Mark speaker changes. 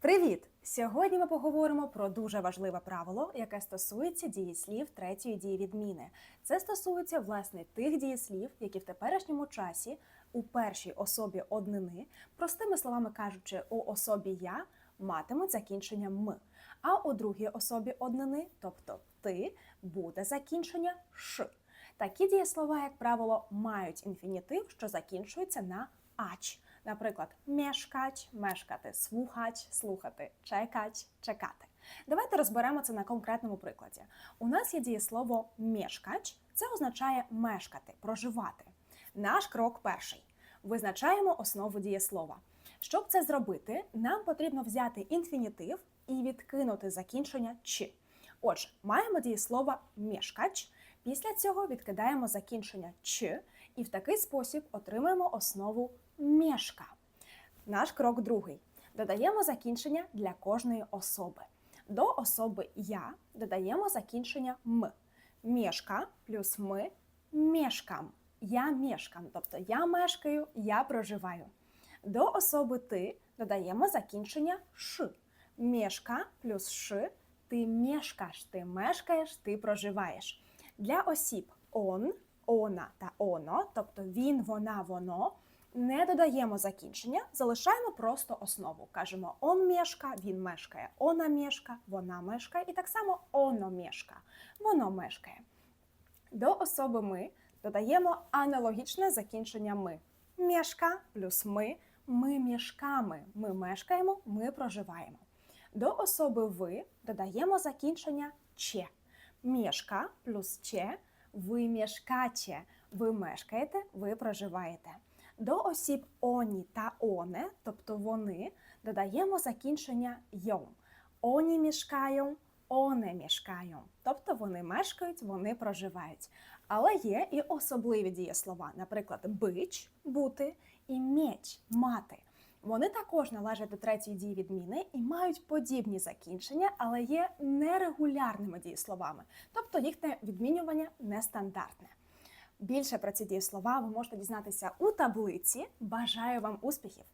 Speaker 1: Привіт! Сьогодні ми поговоримо про дуже важливе правило, яке стосується дієслів третьої дієвідміни. Це стосується власне тих дієслів, які в теперішньому часі у першій особі однини, простими словами кажучи, у особі я матимуть закінчення м, а у другій особі однини, тобто ти, буде закінчення ш. Такі дієслова, як правило, мають інфінітив, що закінчується на ач. Наприклад, мешкач, мешкати, слухач, слухати, чекач, чекати. Давайте розберемо це на конкретному прикладі. У нас є дієслово мешкач, це означає мешкати, проживати. Наш крок перший. Визначаємо основу дієслова. Щоб це зробити, нам потрібно взяти інфінітив і відкинути закінчення чи. Отже, маємо дієслово мешкач. Після цього відкидаємо закінчення ч, і в такий спосіб отримаємо основу мешка. Наш крок другий. Додаємо закінчення для кожної особи. До особи я додаємо закінчення м. Мешка плюс ми мешкам. Я мешкам, тобто я мешкаю, я проживаю. До особи ти додаємо закінчення ш. Мешка плюс ш ти мешкаш, ти мешкаєш, ти проживаєш. Для осіб он, она та оно, тобто він, вона, воно, не додаємо закінчення, залишаємо просто основу. Кажемо он мешка, він мешкає, она мешка, вона мешкає, і так само оно мешка, воно мешкає. До особи ми додаємо аналогічне закінчення ми. Мешка плюс ми, ми мешками, ми мешкаємо, ми проживаємо. До особи ви додаємо закінчення че. Мешка плюс че, ви мешкаче, ви мешкаєте, ви проживаєте. До осіб оні та оне, тобто вони, додаємо закінчення йом. Оні мешкають, оне мешкають. Тобто вони мешкають, вони проживають. Але є і особливі дієслова, наприклад, бич бути і меч мати. Вони також належать до третьої дії відміни і мають подібні закінчення, але є нерегулярними дієсловами, тобто їхнє відмінювання нестандартне. Більше про ці дієслова ви можете дізнатися у таблиці. Бажаю вам успіхів!